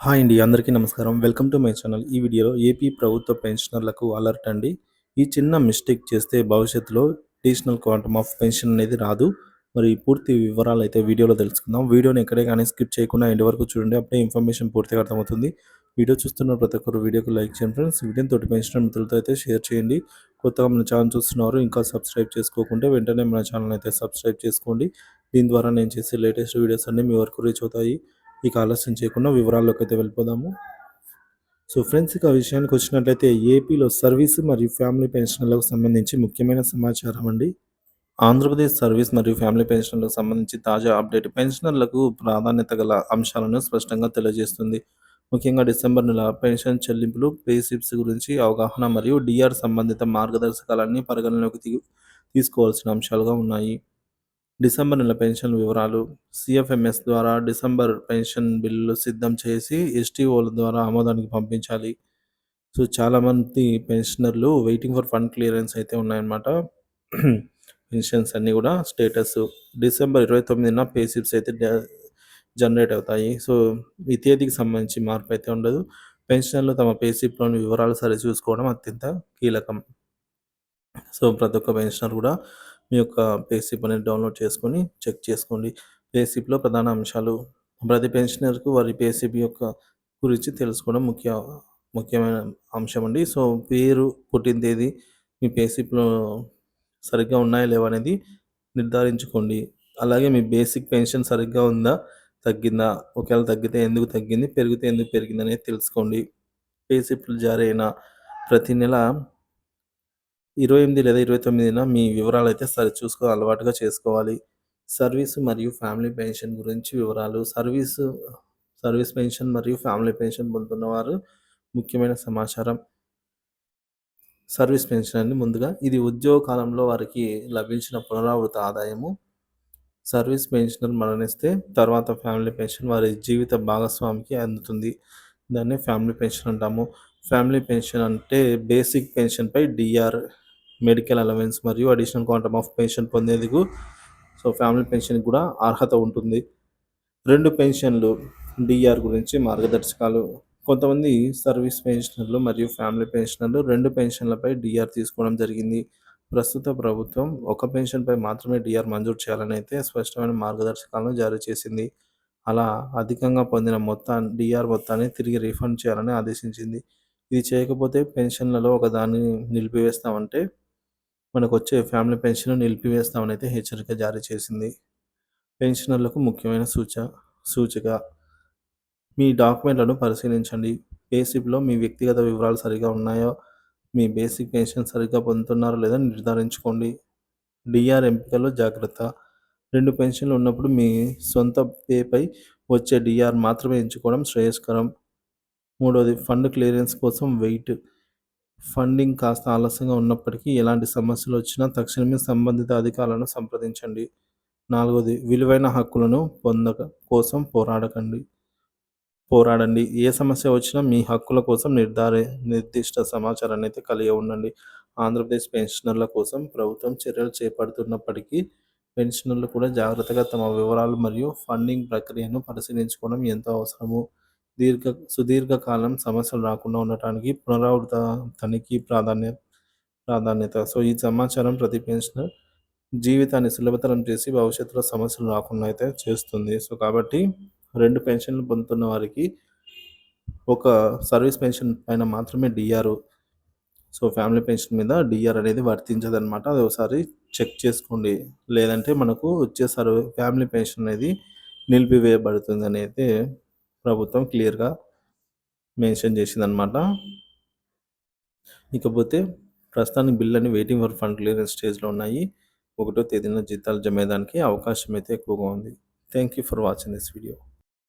Hi అండి అందరికీ నమస్కారం. Welcome to my channel. ఈ వీడియోలో ఏపీ ప్రభుత్వ పెన్షనర్లకు అలర్ట్ అండి. ఈ చిన్న మిస్టేక్ చేస్తే భవిష్యత్తులో అడిషనల్ క్వాంటమ్ ఆఫ్ పెన్షన్ అనేది రాదు. మరి పూర్తి వివరాలు అయితే వీడియోలో తెలుసుకుందాం. వీడియోని ఎక్కడే కానీ స్కిప్ చేయకుండా ఎండ్ వరకు చూడండి. అప్పుడే ఇన్ఫర్మేషన్ పూర్తిగా అర్థమవుతుంది. వీడియో చూస్తున్న ప్రతి ఒక్కరు వీడియోకి లైక్ చేయండి ఫ్రెండ్స్. వీడియోని తోటి పెన్షన్ మిత్రులతో అయితే షేర్ చేయండి. కొత్తగా మన ఛానల్ చూస్తున్నారు ఇంకా సబ్స్క్రైబ్ చేసుకోకుంటే వెంటనే మన ఛానల్ అయితే సబ్స్క్రైబ్ చేసుకోండి. దీని ద్వారా నేను చేసే లేటెస్ట్ వీడియోస్ అన్నీ మీ వరకు రీచ్ అవుతాయి. ఇక ఆలస్యం చేయకుండా వివరాల్లోకి అయితే వెళ్ళిపోదాము. సో ఫ్రెండ్స్ ఇక విషయానికి వచ్చినట్లయితే ఏపీలో సర్వీస్ మరియు ఫ్యామిలీ పెన్షన్లకు సంబంధించి ముఖ్యమైన సమాచారం అండి. ఆంధ్రప్రదేశ్ సర్వీస్ మరియు ఫ్యామిలీ పెన్షన్లకు సంబంధించి తాజా అప్డేట్ పెన్షనర్లకు ప్రాధాన్యత గల అంశాలను స్పష్టంగా తెలియజేస్తుంది. ముఖ్యంగా డిసెంబర్ నెల పెన్షన్ చెల్లింపులు పేసిప్స్ గురించి అవగాహన మరియు డిఆర్ సంబంధిత మార్గదర్శకాలన్నీ పరిగణలోకి తీసుకోవాల్సిన అంశాలుగా ఉన్నాయి. డిసెంబర్ నెల పెన్షన్ వివరాలు సిఎఫ్ఎంఎస్ ద్వారా డిసెంబర్ పెన్షన్ బిల్లు సిద్ధం చేసి ఎస్టీఓల ద్వారా ఆమోదానికి పంపించాలి. సో చాలామంది పెన్షనర్లు వెయిటింగ్ ఫర్ ఫండ్ క్లియరెన్స్ అయితే ఉన్నాయన్నమాట. పెన్షన్స్ అన్నీ కూడా స్టేటస్. డిసెంబర్ ఇరవై తొమ్మిదిన పేసిప్స్ అయితే జనరేట్ అవుతాయి. సో ఈ తేదీకి సంబంధించి మార్పు అయితే ఉండదు. పెన్షనర్లు తమ పేసిప్లోని వివరాలు సరి చూసుకోవడం అత్యంత కీలకం. సో ప్రతి ఒక్క పెన్షనర్ కూడా మీ యొక్క పేసిప్ అనేది డౌన్లోడ్ చేసుకొని చెక్ చేసుకోండి. పేసిప్లో ప్రధాన అంశాలు ప్రతి పెన్షనర్కు వారి పేసిప్ యొక్క గురించి తెలుసుకోవడం ముఖ్య ముఖ్యమైన అంశం అండి. సో పేరు పుట్టిన తేదీ మీ పేసిప్లో సరిగ్గా ఉన్నాయా లేవా అనేది నిర్ధారించుకోండి. అలాగే మీ బేసిక్ పెన్షన్ సరిగ్గా ఉందా తగ్గిందా ఒకవేళ తగ్గితే ఎందుకు తగ్గింది పెరిగితే ఎందుకు పెరిగింది అనేది తెలుసుకోండి. పేసిప్లు జారీ అయిన ప్రతి నెల ఇరవై ఎనిమిది లేదా ఇరవై తొమ్మిదిన మీ వివరాలు అయితే సరి చూసుకో అలవాటుగా చేసుకోవాలి. సర్వీస్ మరియు ఫ్యామిలీ పెన్షన్ గురించి వివరాలు. సర్వీసు సర్వీస్ పెన్షన్ మరియు ఫ్యామిలీ పెన్షన్ పొందుతున్నవారు ముఖ్యమైన సమాచారం. సర్వీస్ పెన్షన్ అని ముందుగా. ఇది ఉద్యోగ కాలంలో వారికి లభించిన పునరావృత ఆదాయము. సర్వీస్ పెన్షనర్ మరణిస్తే తర్వాత ఫ్యామిలీ పెన్షన్ వారి జీవిత భాగస్వామికి అందుతుంది. దాన్ని ఫ్యామిలీ పెన్షన్ అంటాము. ఫ్యామిలీ పెన్షన్ అంటే బేసిక్ పెన్షన్పై డిఆర్ మెడికల్ అలవెన్స్ మరియు అడిషనల్ క్వాంటమ్ ఆఫ్ పెన్షన్ పొందేందుకు సో ఫ్యామిలీ పెన్షన్ కూడా అర్హత ఉంటుంది. రెండు పెన్షన్లు డిఆర్ గురించి మార్గదర్శకాలు. కొంతమంది సర్వీస్ పెన్షనర్లు మరియు ఫ్యామిలీ పెన్షనర్లు రెండు పెన్షన్లపై డిఆర్ తీసుకోవడం జరిగింది. ప్రస్తుత ప్రభుత్వం ఒక పెన్షన్పై మాత్రమే డిఆర్ మంజూరు చేయాలని అయితే స్పష్టమైన మార్గదర్శకాలను జారీ చేసింది. అలా అధికంగా పొందిన మొత్తాన్ని డిఆర్ మొత్తాన్ని తిరిగి రీఫండ్ చేయాలని ఆదేశించింది. ఇది చేయకపోతే పెన్షన్లలో ఒకదాన్ని నిలిపివేస్తామంటే మనకు వచ్చే ఫ్యామిలీ పెన్షన్ నిలిపివేస్తామని అయితే హెచ్చరిక జారీ చేసింది. పెన్షనర్లకు ముఖ్యమైన సూచ సూచిక. మీ డాక్యుమెంట్లను పరిశీలించండి. బేసిక్లో మీ వ్యక్తిగత వివరాలు సరిగా ఉన్నాయో? మీ బేసిక్ పెన్షన్ సరిగ్గా పొందుతున్నారో లేదో నిర్ధారించుకోండి. డిఆర్ ఎంపికలో జాగ్రత్త. రెండు పెన్షన్లు ఉన్నప్పుడు మీ సొంత పేపై వచ్చే డిఆర్ మాత్రమే ఎంచుకోవడం శ్రేయస్కరం. మూడవది ఫండ్ క్లియరెన్స్ కోసం వెయిట్. ఫండింగ్ కాస్త ఆలస్యంగా ఉన్నప్పటికీ ఎలాంటి సమస్యలు వచ్చినా తక్షణమే సంబంధిత అధికారులను సంప్రదించండి. నాలుగోది విలువైన హక్కులను పొందక కోసం పోరాడకండి. పోరాడండి. ఏ సమస్య వచ్చినా మీ హక్కుల కోసం నిర్ధార నిర్దిష్ట సమాచారాన్ని అయితే కలిగి ఉండండి. ఆంధ్రప్రదేశ్ పెన్షనర్ల కోసం ప్రభుత్వం చర్యలు చేపడుతున్నప్పటికీ పెన్షనర్లు కూడా జాగ్రత్తగా తమ వివరాలు మరియు ఫండింగ్ ప్రక్రియను పరిశీలించుకోవడం ఎంతో అవసరము. దీర్ఘ సుదీర్ఘకాలం సమస్యలు రాకుండా ఉండటానికి పునరావృత తనిఖీ ప్రాధాన్య ప్రాధాన్యత. సో ఈ సమాచారం ప్రతి పెన్షనర్ జీవితాన్ని సులభతరం చేసి భవిష్యత్తులో సమస్యలు రాకుండా అయితే చేస్తుంది. సో కాబట్టి రెండు పెన్షన్లు పొందుతున్న వారికి ఒక సర్వీస్ పెన్షన్ పైన మాత్రమే డిఆర్ సో ఫ్యామిలీ పెన్షన్ మీద డిఆర్ అనేది వర్తించదనమాట అది ఒకసారి చెక్ చేసుకోండి. లేదంటే మనకు వచ్చే సర్వే ఫ్యామిలీ పెన్షన్ అనేది నిలిపివేయబడుతుంది అనేది ప్రభుత్వం క్లియర్గా మెన్షన్ చేసిందనమాట ఇకపోతే ప్రస్తుతానికి బిల్ అని వెయిటింగ్ ఫర్ ఫండ్ క్లియరెన్స్ స్టేజ్లో ఉన్నాయి. ఒకటో తేదీన జీతాలు జమేదానికి అవకాశం అయితే ఎక్కువగా ఉంది. Thank you for watching this video